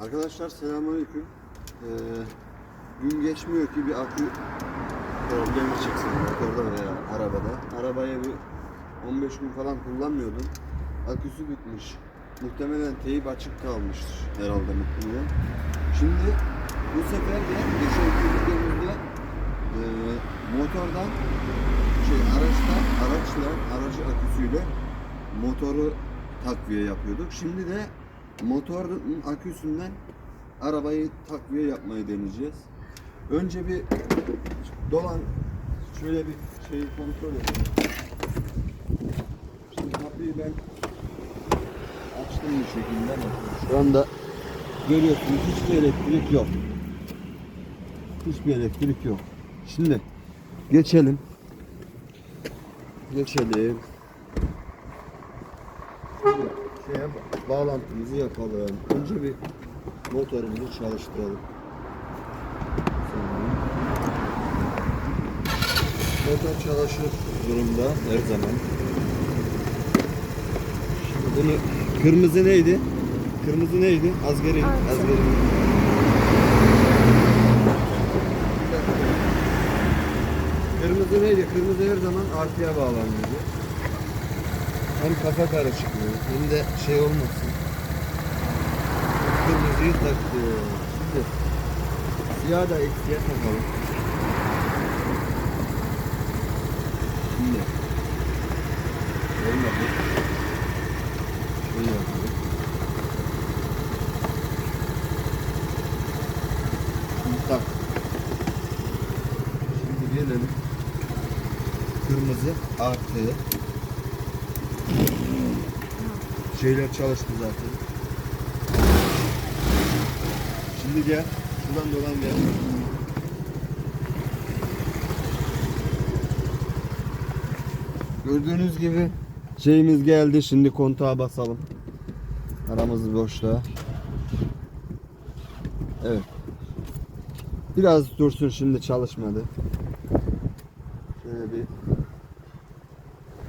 Arkadaşlar selamünaleyküm. Ee, gün geçmiyor ki bir akü problemi çıksın motorda veya arabada. Arabayı bir 15 gün falan kullanmıyordum. Aküsü bitmiş. Muhtemelen teyip açık kalmıştır herhalde muhtemelen. Şimdi bu sefer de geçenki videomuzda e, motordan şey araçtan araçla aracı aküsüyle motoru takviye yapıyorduk. Şimdi de motorun aküsünden arabayı takviye yapmayı deneyeceğiz. Önce bir dolan şöyle bir şeyi kontrol edelim. Şimdi kapıyı ben açtım bir şekilde. Şu anda görüyorsunuz hiçbir elektrik yok. Hiçbir elektrik yok. Şimdi geçelim. Geçelim. Şimdi şeye ba- bağlantımızı yapalım. Önce bir motorumuzu çalıştıralım. Motor çalışır durumda her zaman. Şimdi bunu kırmızı neydi? Kırmızı neydi? Azgari. Artı. Azgari. Kırmızı neydi? Kırmızı her zaman artıya bağlanıyordu. Hem kafa karışıklığı hem de şey olmasın. Kırmızıyı taktı. Şimdi siyah da eksiye takalım. Şimdi olmadı. Şöyle yapalım. Şimdi tak. Şimdi gelelim. Kırmızı artı. Şeyler çalıştı zaten. Şimdi gel. Şuradan dolan gel. Gördüğünüz gibi şeyimiz geldi. Şimdi kontağa basalım. Aramız boşta. Evet. Biraz dursun şimdi çalışmadı. Şöyle bir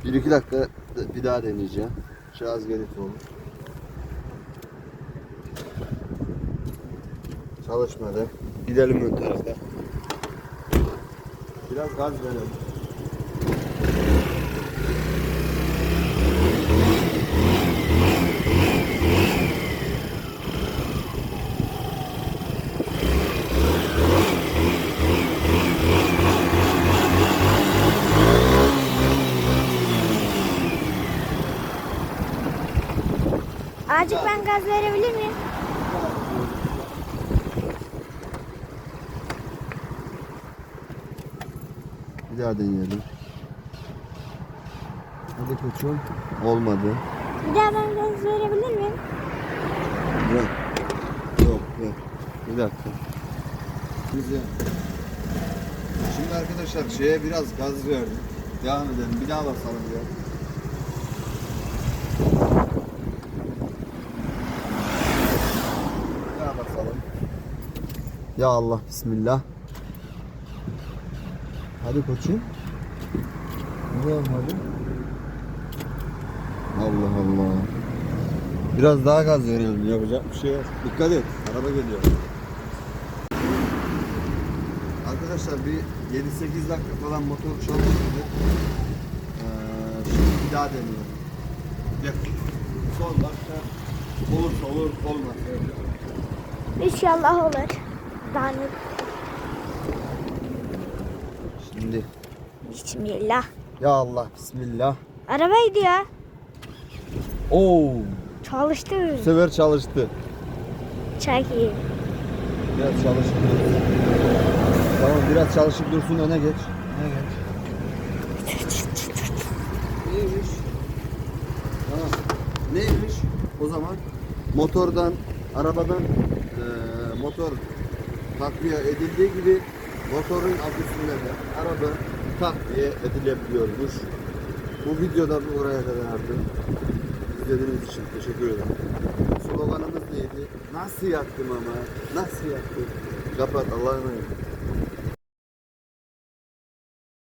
bir iki dakika bir daha deneyeceğim. Gerek olur. Çalışmadı. Gidelim ön tarafa. Biraz gaz verelim. Azıcık ben gaz verebilir miyim? Bir daha deneyelim. Hadi koçum. Olmadı. Bir daha ben gaz verebilir miyim? Yok. Yok yok. Bir dakika. Güzel. Şimdi arkadaşlar şeye biraz gaz verdim. Devam edelim. Bir daha basalım ya. Bir daha basalım. Ya Allah bismillah. Hadi koçum. Ne olmadı? Allah Allah. Biraz daha gaz verelim. Yapacak bir şey yok. Dikkat et. Araba geliyor. Arkadaşlar bir 7-8 dakika falan motor çalıştırdık. Ee, şimdi bir daha deniyorum. Son dakika olursa olur, olmazsa öyle. İnşallah olur. Yani Şimdi Bismillah. ya Allah bismillah. Arabaydı ya. Oo, Çalıştı. bu sefer çalıştı. Çok iyi. Biraz çalışıp dursun. Tamam biraz çalışıp dursun öne geç. Öne geç. Neymiş? Tamam. Neymiş? O zaman motordan, arabadan eee, motor takviye edildiği gibi motorun aküsünde de araba takviye edilebiliyormuş. Bu videoda bu oraya kadardı. İzlediğiniz için teşekkür ederim. Sloganımız neydi? Nasıl yaktım ama? Nasıl yaktım? Kapat Allah'a emanet.